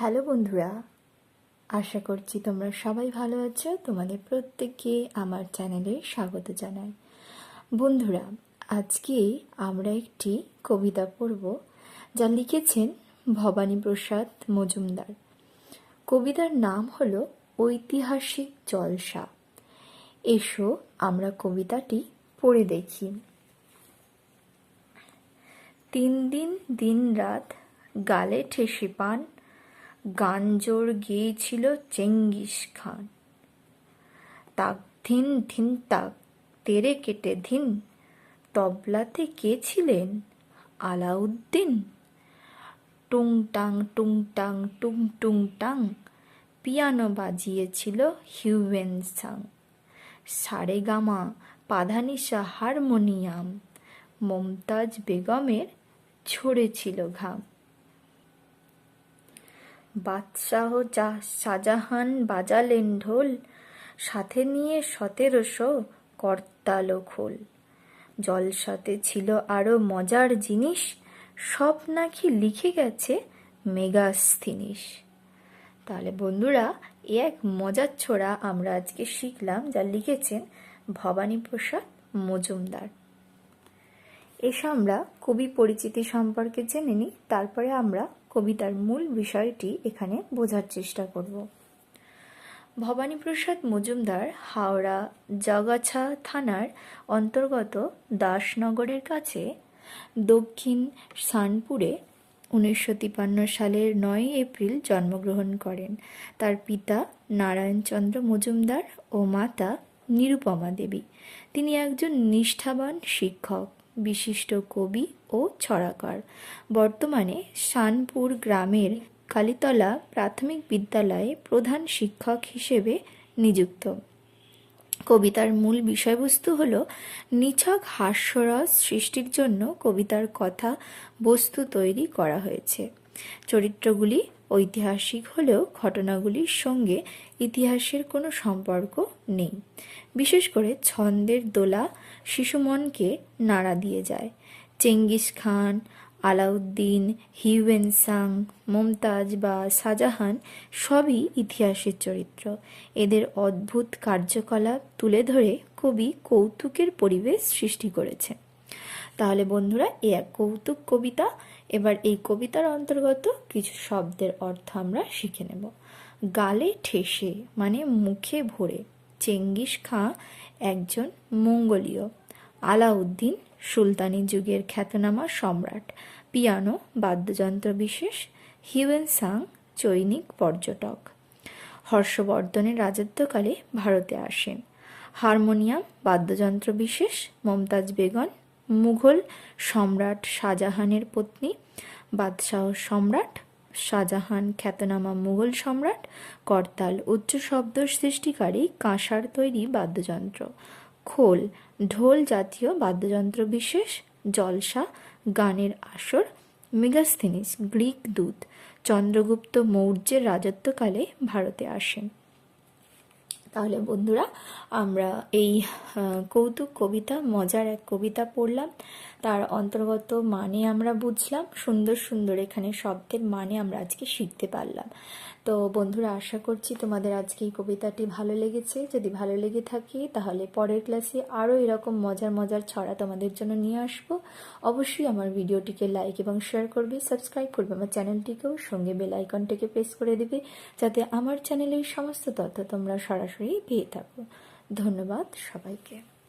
Hello বন্ধুরা, আশা করছি তোমরা সবাই ভালো আছো। তোমাদের প্রত্যেককে আমার চ্যানেলে স্বাগত জানাই। বন্ধুরা, আজকে আমরা একটি কবিতা পড়ব যা লিখেছেন ভবানী প্রসাদ মজুমদার। কবিতার নাম হলো ঐতিহাসিক জলসা। এসো আমরা কবিতাটি পড়ে দেখি। তিন দিন দিন রাত গালে ঠেসে পান গাঞ্জোর গেয়েছিল চেঙ্গিস খান। তাক ধিন ধিন তাক, তেরে কেটে ধিন, তবলাতে কে ছিলেন? আলাউদ্দিন। টুংটাং টুংটাং টুং টাং, টুং টুং টাং, পিয়ানো বাজিয়েছিল হিউয়েন সাং। সারে গামা পাধানিসা হারমোনিয়াম, মমতাজ বেগমের ঝরেছিল ঘাম। বাদশাহ শাহজাহান বাজালেন ঢোল, সাথে নিয়ে সতেরোশো করতালো খোল। জলসাতে ছিল আরও মজার জিনিস, সব নাকি লিখে গেছে মেগাস্থিনিস তাহলে বন্ধুরা, এ এক মজার ছোড়া আমরা আজকে শিখলাম, যা লিখেছেন ভবানী প্রসাদ মজুমদার। এসে আমরা কবি পরিচিতি সম্পর্কে জেনে নিই, তারপরে আমরা কবিতার মূল বিষয়টি এখানে বোঝার চেষ্টা করব। ভবানীপ্রসাদ মজুমদার হাওড়া জগাছা থানার অন্তর্গত দাসনগরের কাছে দক্ষিণ সানপুরে উনিশশো তিপান্ন সালের নয় এপ্রিল জন্মগ্রহণ করেন। তার পিতা নারায়ণচন্দ্র মজুমদার ও মাতা নিরুপমা দেবী। তিনি একজন নিষ্ঠাবান শিক্ষক। বিশিষ্ট কবি ও ছড়াকার। বর্তমানে শানপুর গ্রামের কালীতলা প্রাথমিক বিদ্যালয়ে প্রধান শিক্ষক হিসেবে নিযুক্ত। কবিতার মূল বিষয়বস্তু হল নিছক হাস্যরস সৃষ্টির জন্য কবিতার কথা বস্তু তৈরি করা হয়েছে। চরিত্রগুলি ঐতিহাসিক হলেও ঘটনাগুলির সঙ্গে ইতিহাসের কোনো সম্পর্ক নেই। বিশেষ করে ছন্দের দোলা শিশুমনকে নাড়া দিয়ে যায়। Genghis Khan, Alauddin, Hiuen Tsang, Mumtaz বা শাহজাহান সবই ইতিহাসের চরিত্র। এদের অদ্ভুত কার্যকলাপ তুলে ধরে কবি কৌতুকের পরিবেশ সৃষ্টি করেছে তাহলে বন্ধুরা, এ এক কৌতুক কবিতা এবার এই কবিতার অন্তর্গত কিছু শব্দের অর্থ আমরা শিখে নেব। গালে ঠেসে মানে মুখে ভরে, চেঙ্গিস খাঁ একজন মঙ্গোলীয়। আলাউদ্দিন, সুলতানি যুগের খ্যাতনামা সম্রাট। পিয়ানো, বাদ্যযন্ত্র বিশেষ। হিউয়েন সাং, চৈনিক পর্যটক। হর্ষবর্ধনের রাজত্বকালে ভারতে আসেন। হারমোনিয়াম, বাদ্যযন্ত্র বিশেষ। মমতাজ বেগম মুঘল সম্রাট শাহজাহানের পত্নী, বাদশাহ সম্রাট শাহজাহান খ্যাতনামা মুঘল সম্রাট, করতাল উচ্চ শব্দ সৃষ্টিকারী কাঁসার তৈরি বাদ্যযন্ত্র। খোল, ঢোল জাতীয় বাদ্যযন্ত্র বিশেষ, জলসা, গানের আসর, মেগাস্থিনিস, গ্রিক দূত। চন্দ্রগুপ্ত মৌর্যের রাজত্বকালে ভারতে আসেন। তাহলে বন্ধুরা, আমরা এই কৌতুক কবিতা, মজার এক কবিতা পড়লাম। তার অন্তর্গত মানে আমরা বুঝলাম, সুন্দর সুন্দর এখানে শব্দের মানে আমরা আজকে শিখতে পারলাম। তো বন্ধুরা, আশা করছি তোমাদের আজকে এই কবিতাটি ভালো লেগেছে। যদি ভালো লেগে থাকে, তাহলে পরের ক্লাসে আরও এরকম মজার মজার ছড়া তোমাদের জন্য নিয়ে আসব। অবশ্যই আমার ভিডিওটিকে লাইক এবং শেয়ার করবে, সাবস্ক্রাইব করবে, আমার চ্যানেলটিকেও সঙ্গে বেল আইকনটিকে প্রেস করে দেবে, যাতে আমার চ্যানেলের সমস্ত তথ্য তোমরা সরাসরি পেয়ে থাকো। ধন্যবাদ সবাইকে।